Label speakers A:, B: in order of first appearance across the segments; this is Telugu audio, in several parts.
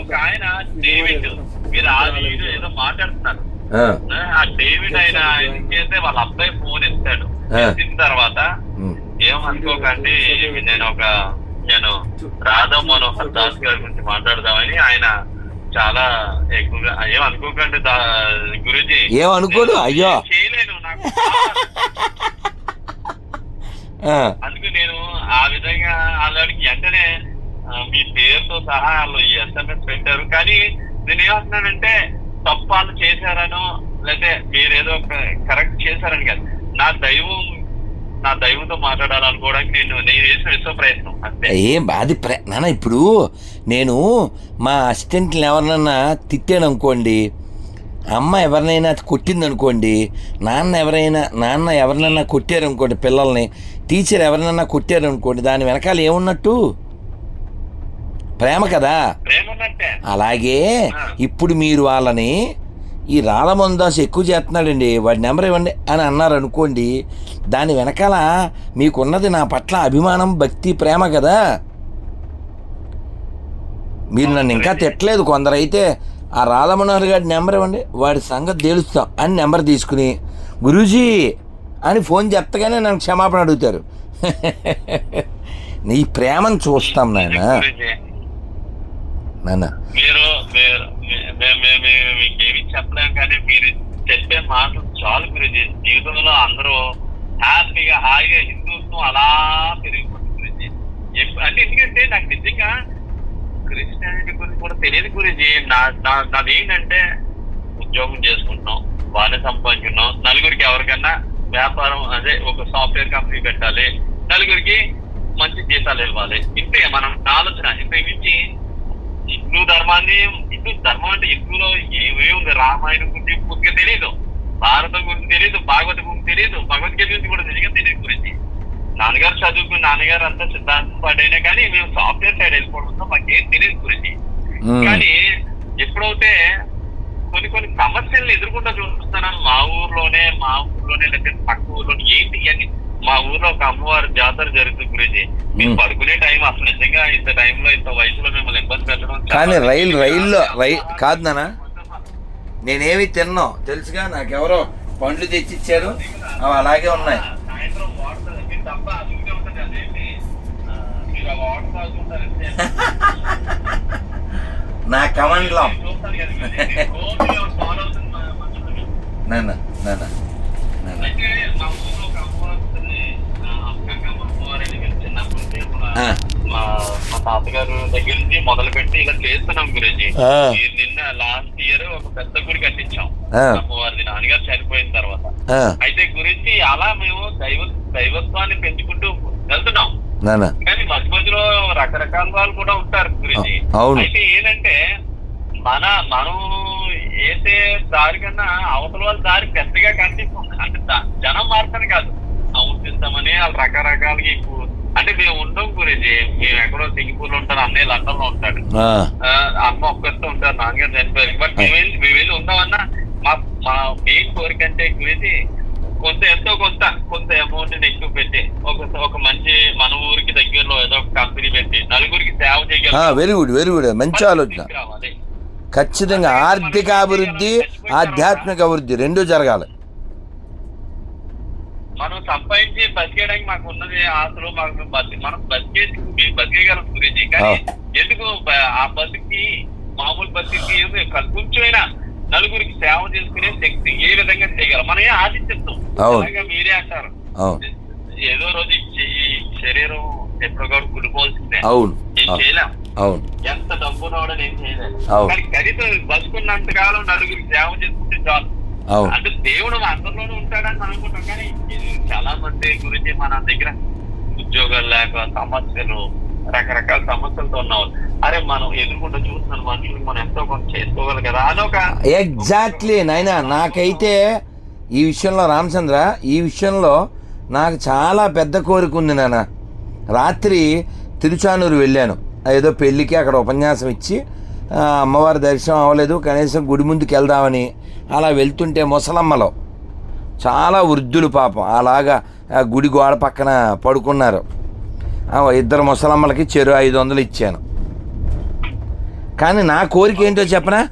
A: ఒక ఆయన డేవిడ్ మీరు ఆ వీడియో ఏదో మాట్లాడుతున్నారు
B: ఆ,
A: డేవిడ్ ఆయన చేస్తే వాళ్ళ అబ్బాయి ఫోన్
B: ఆ.
A: ఎత్తిన తర్వాత ఏమనుకోకండి నేను ఒక నేను రాధా మనోహర్ దాస్ గారి గురించి మాట్లాడదామని ఆయన చాలా ఎక్కువగా ఏమనుకోకండి దా- గురూజీ
B: ఏమనుకోడు? అయ్యో.
A: చేయలేను నాకు అందుకు నేను ఆ విధంగా వాళ్ళకి వెంటనే మీ పేరుతో సహా వాళ్ళు ఎస్ఎంఎస్ పెట్టారు. కానీ నేను ఏమంటున్నానంటే తప్పు వాళ్ళు చేశారనో లేకపోతే మీరేదో కరెక్ట్ చేశారని కాదు. నా దైవం నా దైవంతో మాట్లాడాలనుకోవడానికి నేను నేను చేసిన విశ్వ ప్రయత్నం అంతే.
B: ఏం అది ఇప్పుడు నేను మా అసిస్టెంట్ని ఎవరినన్నా తిట్టాను అనుకోండి అమ్మ ఎవరినైనా కొట్టింది అనుకోండి నాన్న ఎవరైనా నాన్న ఎవరినైనా కొట్టారు అనుకోండి పిల్లల్ని టీచర్ ఎవరినైనా కొట్టారు అనుకోండి దాని వెనకాల ఏమున్నట్టు? ప్రేమ కదా? అలాగే ఇప్పుడు మీరు వాళ్ళని ఈ రాధమందాస్ ఎక్కువ చేస్తున్నాడండి వాడి నెంబర్ ఇవ్వండి అని అన్నారు అనుకోండి దాని వెనకాల మీకున్నది నా పట్ల అభిమానం భక్తి ప్రేమ కదా? మీరు నన్ను ఇంకా తిట్టలేదు కొందరైతే ఆ రాధమనోహర్ గారి నెంబర్ ఇవ్వండి వాడి సంగతి తేలుస్తాం అని నెంబర్ తీసుకుని గురూజీ అని ఫోన్ చెప్తగానే నన్ను క్షమాపణ అడుగుతారు. నీ ప్రేమను చూస్తాం నాయన. నాన్న.
A: మీరు మీరు మే- మే- మే- మే- మీకు ఏమి చెప్పలేం కానీ మీరు చెప్పే మాటలు చాలు గురించి జీవితంలో అందరూ హ్యాపీగా హాయిగా హిందూత్వం అలా పెరిగిపోతుంది అంటే ఎందుకంటే నాకు నిజంగా క్రిస్టియానిటీ గురించి కూడా తెలియదు గురించి నా నాది ఏంటంటే ఉద్యోగం చేసుకుంటున్నాం బాగానే సంపాదించున్నాం నలుగురికి ఎవరికన్నా వ్యాపారం అదే ఒక సాఫ్ట్వేర్ కంపెనీ పెట్టాలి. నలుగురికి మంచి జీతాలు ఇవ్వాలి. ఇంతే మనం ఆలోచన ఇంత మించి హిందూ ధర్మాన్ని హిందూ ధర్మం అంటే హిందూలో ఏమేమి రామాయణం గురించి పూర్తిగా తెలియదు భారతం గురించి తెలియదు భాగవత గురించి తెలియదు భగవద్గీత గురించి కూడా తెలియదు తెలియదు గురించి. నాన్నగారు చదువుకుని నాన్నగారు అంతా సిద్ధాంతం పాడైనా కానీ మేము సాఫ్ట్వేర్ సైడ్ వెళ్ళిపోవడంతో మాకేం తెలియదు గురించి. కానీ ఎప్పుడైతే కొన్ని కొన్ని సమస్యలను ఎదుర్కొంటూ చూస్తున్నాను మా ఊర్లోనే మా ఊర్లోనే లేకపోతే పక్క ఊర్లోనే ఏంటి అని మా ఊర్లో ఒక అమ్మవారి జాతర జరుగుతుంది గురించి.
B: మ్మ్.
A: పడుకునే టైం అసలు నిజంగా ఇంత టైంలో ఇంత వయసులో మిమ్మల్ని ఇబ్బంది పెట్టడం
B: కానీ రైలు రైల్లో రై కాదు నాన్న. నేనేమి తిన్నాను తెలుసుగా నాకెవరో పండ్లు తెచ్చిచ్చారు. అవి అలాగే ఉన్నాయి.
A: తప్ప అదుగుతూ ఉంటుంది అదేంటి ఆ, మీరు ఆ వాటర్ తాగుతుంటారంటే
B: నా కమండ్లం. నాన్న
A: మా తాతగారు దగ్గర నుంచి మొదలు పెట్టి ఇలా చేస్తున్నాం గురించి. నిన్న లాస్ట్ ఇయర్ ఒక పెద్ద గుడి కట్టించాం. అమ్మవారిది నాన్నగారు చనిపోయిన తర్వాత. అయితే గురించి అలా మేము దైవ దైవత్వాన్ని పెంచుకుంటూ వెళ్తున్నాం. కానీ మధ్య మధ్యలో రకరకాల వాళ్ళు కూడా ఉంటారు గురించి. అయితే ఏంటంటే మన మనం వేసే దారి కన్నా అవతల వాళ్ళ దారి పెద్దగా కనిపిస్తుంది. అంటే జనం మారుతాను కాదు. అవుపిస్తామని వాళ్ళు రకరకాలుగా ఎక్కువ అంటే మేము ఉంటాం గురించి. మేము ఎక్కడో సింగపూర్లో ఉంటారు అన్నయ్య లండన్లో ఉంటాడు అమ్మ ఒక్కరితో ఉంటారు నాన్నగారు చనిపోయారు. బట్ మేము వెళ్ళి మేము వెళ్ళి ఉందామన్నా మా మా మెయిన్ కోరిక అంటే గురించి కొంత ఎంతో కొంత కొంత అమౌంట్ ఎక్కువ పెట్టి ఒక ఒక మంచి మన ఊరికి దగ్గరలో ఏదో ఒక కంపెనీ పెట్టి నలుగురికి సేవ చేయగలం
B: వెరీ గుడ్ వెరీ గుడ్ మంచి ఆలోచన. ఖచ్చితంగా ఆర్థిక అభివృద్ధి ఆధ్యాత్మిక అభివృద్ధి రెండూ జరగాలి.
A: మనం సంపాదించి బతికేయడానికి మాకు ఉన్నది ఆశలు మాకు బతి మనం బతికే బతికేయగలం గురించి. కానీ. ఎందుకు ఆ బతికి మామూలు బతికి కొంచెమైనా నలుగురికి సేవ చేసుకునే శక్తి ఏ విధంగా చేయగలం? మనం ఏం. అలాగే మీరే అంటారు. ఏదో రోజు ఈ చె- ఈ శరీరం ఎప్పటికప్పుడు కుడిపోవాల్సిందే
B: అవును.
A: చేయలేం.
B: అవును.
A: ఎంత డబ్బు నోడని ఏం చేయలేం
B: అవును.
A: కానీ కనీసం బతుకున్నంత కాలం నలుగురికి సేవ చేసుకుంటే చాలు. అంటే దేవుడు అందరిలోనూ ఉంటాడని అనుకుంటాం. కానీ చాలా మంది గురించి మన దగ్గర ఉద్యోగాలు లేక సమస్యలు రకరకాల సమస్యలతో ఉన్నావు. అరే మనం ఎదుర్కొంటూ చూస్తున్నాను మనుషులు మనం ఎంతో కొంత చేసుకోగలం కదా? అదొక
B: ఎగ్జాక్ట్లీ నాయనా. నాకైతే ఈ విషయంలో రామచంద్ర ఈ విషయంలో నాకు చాలా పెద్ద కోరిక ఉంది నాన్న రాత్రి తిరుచానూరు వెళ్ళాను. ఏదో పెళ్ళికి అక్కడ ఉపన్యాసం ఇచ్చి అమ్మవారి దర్శనం అవ్వలేదు. కనీసం గుడి ముందుకు వెళ్దామని అలా వెళ్తుంటే ముసలమ్మలో చాలా వృద్ధులు పాపం. అలాగా గుడి గోడ పక్కన పడుకున్నారు. ఇద్దరు ముసలమ్మలకి చెరు ఐదు వందలు ఇచ్చాను. కానీ నా కోరిక ఏంటో చెప్పనా?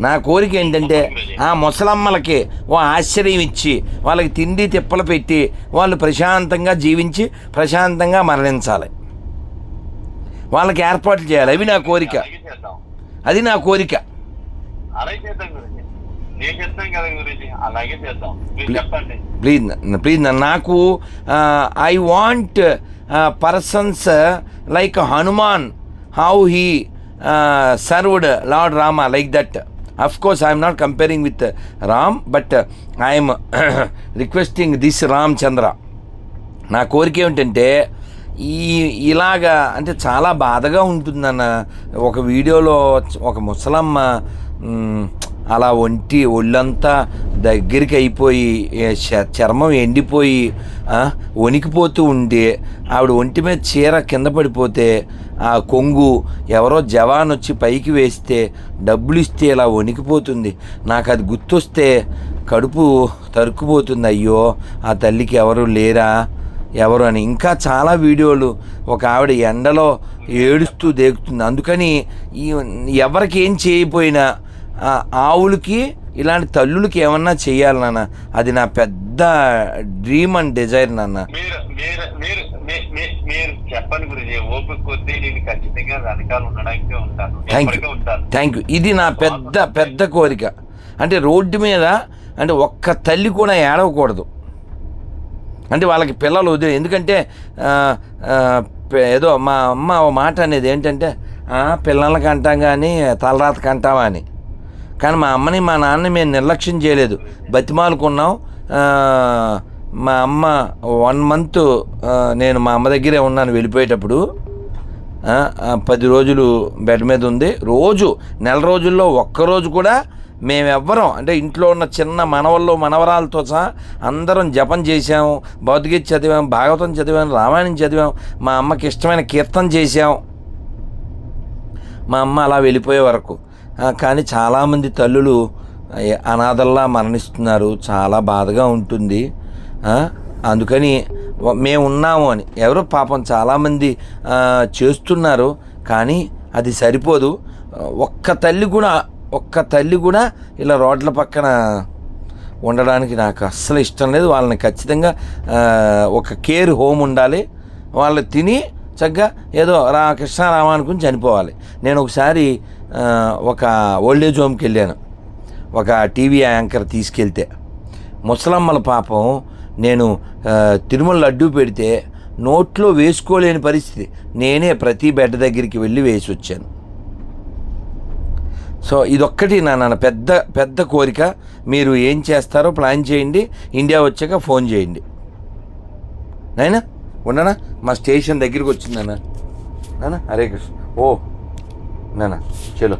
B: నా కోరిక ఏంటంటే ఆ ముసలమ్మలకి ఓ ఆశ్రయం ఇచ్చి వాళ్ళకి తిండి తిప్పలు పెట్టి వాళ్ళు ప్రశాంతంగా జీవించి ప్రశాంతంగా మరణించాలి. వాళ్ళకి ఏర్పాట్లు చేయాలి. అవి నా కోరిక. అది నా కోరిక.
A: నేను చెప్తాను కదా గురించి అలాగే చేద్దాం. మీరు
B: ప్లీ-
A: చెప్పండి.
B: ప్లీజ్ ప్లీజ్ నాకు I want persons like Hanuman how he served Lord Rama like that of course I'm not comparing with Ram but I'm requesting this Ramachandra నా కోరిక ఏమిటంటే ఈ ఇలాగా అంటే చాలా బాధగా ఉంటుందన్న ఒక వీడియోలో ఒక ముసలమ్మ అలా ఒంటి ఒళ్ళంతా దగ్గరికి అయిపోయి చ- చర్మం ఎండిపోయి వణికిపోతూ ఉండి ఆవిడ ఒంటి మీద చీర కింద పడిపోతే ఆ కొంగు ఎవరో జవాన్ వచ్చి పైకి వేస్తే డబ్బులు ఇస్తే ఇలా వణికిపోతుంది. నాకు అది గుర్తొస్తే కడుపు తరుక్కుపోతుంది. అయ్యో ఆ తల్లికి ఎవరు లేరా? ఎవరు అని. ఇంకా చాలా వీడియోలు ఒక ఆవిడ ఎండలో ఏడుస్తూ దేగుతుంది. అందుకని ఎవరికి ఏం చేయకపోయినా ఆవులకి ఇలాంటి తల్లులకి ఏమన్నా చేయాలి నాన్న? అది నా పెద్ద డ్రీమ్ అండ్ డిజైర్ నాన్న.
A: మీరు మీరు మీరు మీ- మీ- మీరు చెప్పండి గురించి ఓపిక కొద్దీ నేను ఖచ్చితంగా వెనకాల ఉండడానికి ఉంటాను.
B: థ్యాంక్ యూ థ్యాంక్ యూ ఇది నా పెద్ద పెద్ద కోరిక. అంటే రోడ్డు మీద అంటే ఒక్క తల్లి కూడా ఏడవకూడదు. అంటే వాళ్ళకి పిల్లలు వదిలే ఎందుకంటే ఏదో మా అమ్మ మాట అనేది ఏంటంటే "ఆ, పిల్లలకి అంటాం కానీ తలరాతకి అంటావా అని. కానీ మా అమ్మని మా నాన్నని మేము నిర్లక్ష్యం చేయలేదు. బతిమాలుకున్నాం. మా అమ్మ వన్ మంత్ నేను మా అమ్మ దగ్గరే ఉన్నాను వెళ్ళిపోయేటప్పుడు. పది రోజులు బెడ్ మీద ఉంది. రోజు నెల రోజుల్లో ఒక్కరోజు కూడా మేమెవ్వరం. అంటే ఇంట్లో ఉన్న చిన్న మనవల్లో మనవరాలతో సహా అందరం జపం చేసాము భౌతిగీత చదివాం భాగవతం చదివాం రామాయణం చదివాం. మా అమ్మకి ఇష్టమైన కీర్తన చేసాం మా అమ్మ అలా వెళ్ళిపోయే వరకు. కానీ చాలామంది తల్లులు అనాథల్లా మరణిస్తున్నారు. చాలా బాధగా ఉంటుంది. అందుకని మేము ఉన్నాము అని. ఎవరో పాపం చాలామంది చేస్తున్నారు. కానీ అది సరిపోదు. ఒక్క తల్లి కూడా ఒక్క తల్లి కూడా ఇలా రోడ్ల పక్కన ఉండడానికి నాకు అస్సలు ఇష్టం లేదు. వాళ్ళని ఖచ్చితంగా ఒక కేర్ హోమ్ ఉండాలి. వాళ్ళు తిని చక్కగా ఏదో రా కృష్ణ అనుకుని చనిపోవాలి. నేను ఒకసారి ఒక ఓల్డేజ్ హోమ్కి వెళ్ళాను. ఒక టీవీ యాంకర్ తీసుకెళ్తే. ముసలమ్మల పాపం నేను తిరుమల లడ్డూ పెడితే నోట్లో వేసుకోలేని పరిస్థితి. నేనే ప్రతి బెడ్ దగ్గరికి వెళ్ళి వేసి వచ్చాను సో ఇదొక్కటి నా నాన్న పెద్ద పెద్ద కోరిక. మీరు ఏం చేస్తారో ప్లాన్ చేయండి. ఇండియా వచ్చాక ఫోన్ చేయండి. నాయనా ఉన్నానా మా స్టేషన్ దగ్గరికి వచ్చిందన్న నానా. హరే కృష్ణ. ఓ నానా చలో